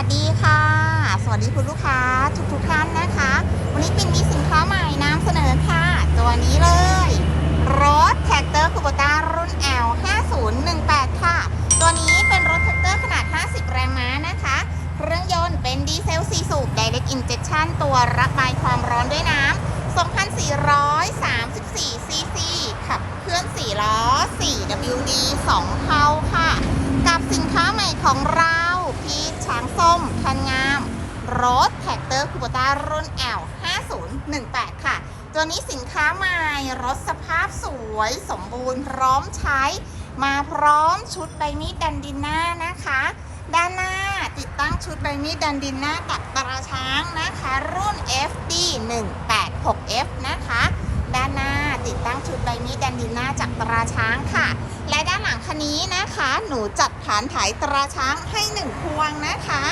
วัสดีค่ะ สวัสดีคุณลูกค้าทุกทุกท่านนะคะ วันนี้ปินมีสินค้าใหม่นำเสนอค่ะ ตัวนี้เลย รถแท็กเตอร์คูโบต้ารุ่น L 5018 ค่ะ ตัวนี้เป็นรถแท็กเตอร์ขนาด 50 แรงม้านะคะ เครื่องยนต์เป็นดีเซล4สูบ Direct Injection ตัวระบายความร้อนด้วยนะ 2,434 ซีซี ขับเคลื่อน 4 ล้อ 4WD 2เทาค่ะ กับสินค้าใหม่ของเราพีชช้างส้ม คันงามรถแท็กเตอร์คูโบต้ารุ่น L 5018 ค่ะ ตัวนี้สินค้าใหม่รถสภาพสวยสมบูรณ์พร้อมใช้ มาพร้อมชุดใบมีดดันดินหน้านะคะ ด้านหน้าติดตั้งชุดใบมีดดันดินหน้ากับตราช้างนะคะ รุ่น FD 186F นะคะ ด้านหน้าติดตั้ง ชุดใบมีดแดนดินหน้าจากตราช้างค่ะ และด้านหลังคันนี้นะคะ หนูจัดฐานถ่ายตราช้างให้หนึ่งพวงนะคะ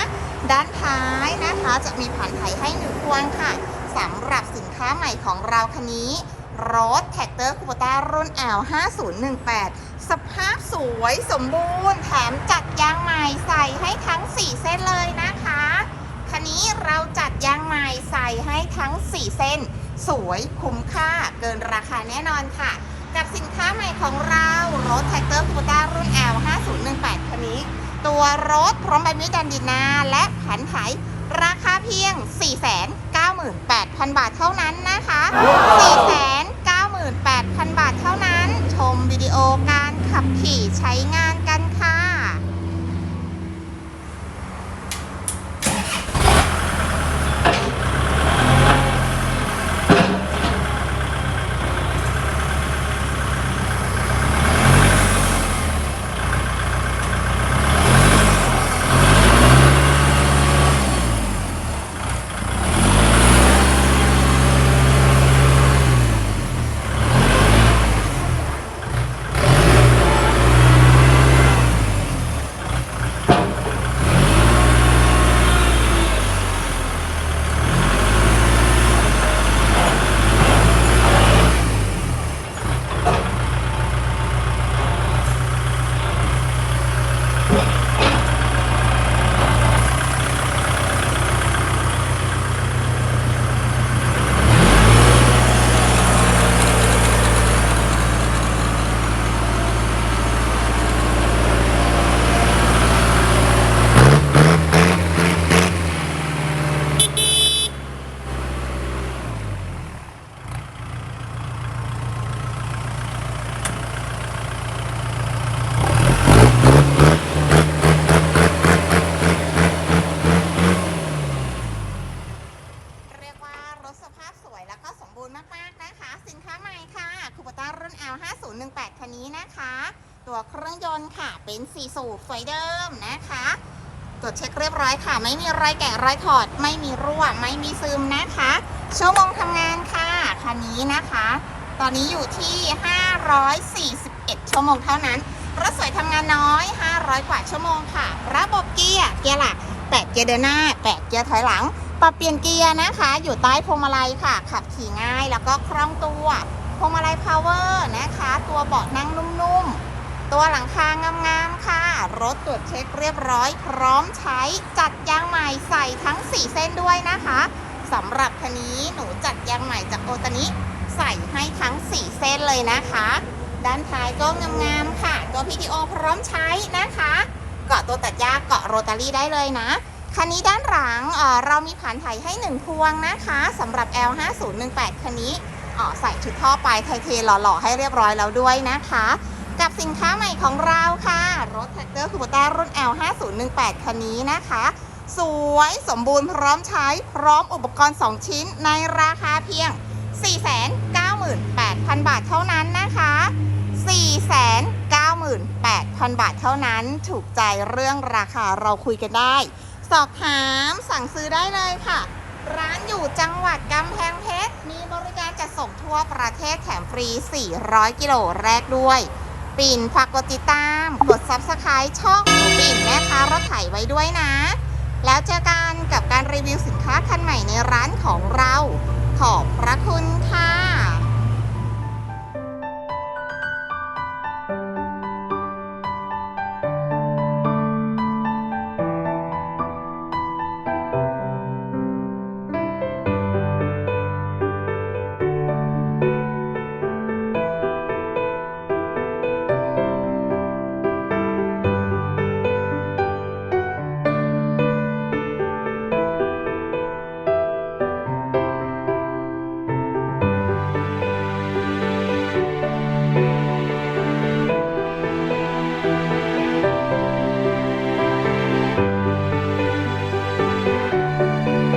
ด้านท้ายนะคะจะมีผ่านถ่ายให้หนึ่งพวงค่ะสำหรับสินค้าใหม่ของเราคันนี้รถแท็กเตอร์คูโบต้ารุ่น L 5018 สภาพสวยสมบูรณ์ แถมจัดยางใหม่ใส่ให้ทั้ง 4 เส้นเลยนะคะ คันนี้เราจัดยางใหม่ใส่ให้ทั้ง 4 เส้น สวยคุ้มค่าเกินราคาแน่นอนค่ะ กับสินค้าใหม่ของเรา รถแท็กเตอร์คูต้ารุ่น L 5018คันนี้ ตัวรถพร้อมใบมีดดันดินนาและผันไถราคาเพียง 498,000 บาทเท่านั้นนะคะ 498,000 บาทเท่านั้น ชมวิดีโอการขับขี่ใช้งานกันค่ะ เรียกว่ารถสภาพสวยแล้วก็สมบูรณ์มาก ๆ นะคะ สินค้าใหม่ค่ะคูป L 5018 คันนี้นะคะ ตัวเครื่องยนต์ค่ะ เป็น 4 สูบสวยเดิมนะคะ ตรวจเช็คเรียบร้อยค่ะ ไม่มีรอยแกะรอยถอด ไม่มีรั่ว ไม่มีซึมนะคะ ชั่วโมงทำงานค่ะ คันนี้นะคะ ตอนนี้อยู่ที่ 541 ชั่วโมงเท่านั้น รถสวยทำงานน้อย 500 กว่าชั่วโมงค่ะ ระบบเกียร์ เกียร์หลัก 8 เกียร์เดินหน้า 8 เกียร์ถอยหลังปรับเปลี่ยนเกียร์นะคะ อยู่ใต้พวงมาลัยค่ะ ขับขี่ง่ายแล้วก็คล่องตัว พวงมาลัยพาวเวอร์นะคะ ตัวเบาะนั่งนุ่มๆ ตัวหลังคางามๆค่ะ รถตรวจเช็คเรียบร้อย พร้อมใช้จัดยางใหม่ใส่ทั้ง 4 เส้นด้วยนะคะสำหรับคันนี้หนูจัดยางใหม่จากโอตานิใส่ให้ทั้ง 4 เส้นเลยนะคะ ด้านท้ายก็งามๆค่ะ ตัว PTO พร้อมใช้นะคะ เกาะตัวตัดหญ้าเกาะโรตารี่ได้เลยนะคันนี้ด้านหลังเออเรามีผ่านไถให้ 1 พวงนะคะสำหรับ L 5 0 1 8 คันนี้ อ่อใส่ชุดท่อไปไทเทหล่อๆให้เรียบร้อยแล้วด้วยนะคะ กับสินค้าใหม่ของเราค่ะ รถแท็กเตอร์คูโบต้ารุ่น L 5 0 1 8 คันนี้นะคะ สวยสมบูรณ์พร้อมใช้พร้อมอุปกรณ์ 2 ชิ้นในราคาเพียง 498,000 บาทเท่านั้นนะคะ 498,000 บาทเท่านั้น ถูกใจเรื่องราคาเราคุยกันได้ สอบถามสั่งซื้อได้เลยค่ะ ร้านอยู่จังหวัดกำแพงเพชร มีบริการจัดส่งทั่วประเทศแถมฟรี 400 กิโลแรกด้วย ปิ่นฝากกดติดตาม กด Subscribe ช่องหนูปิ่นแม่ค้ารถไถไว้ด้วยนะ แล้วเจอกันกับการรีวิวสินค้าคันใหม่ในร้านของเรา ขอบพระคุณค่ะ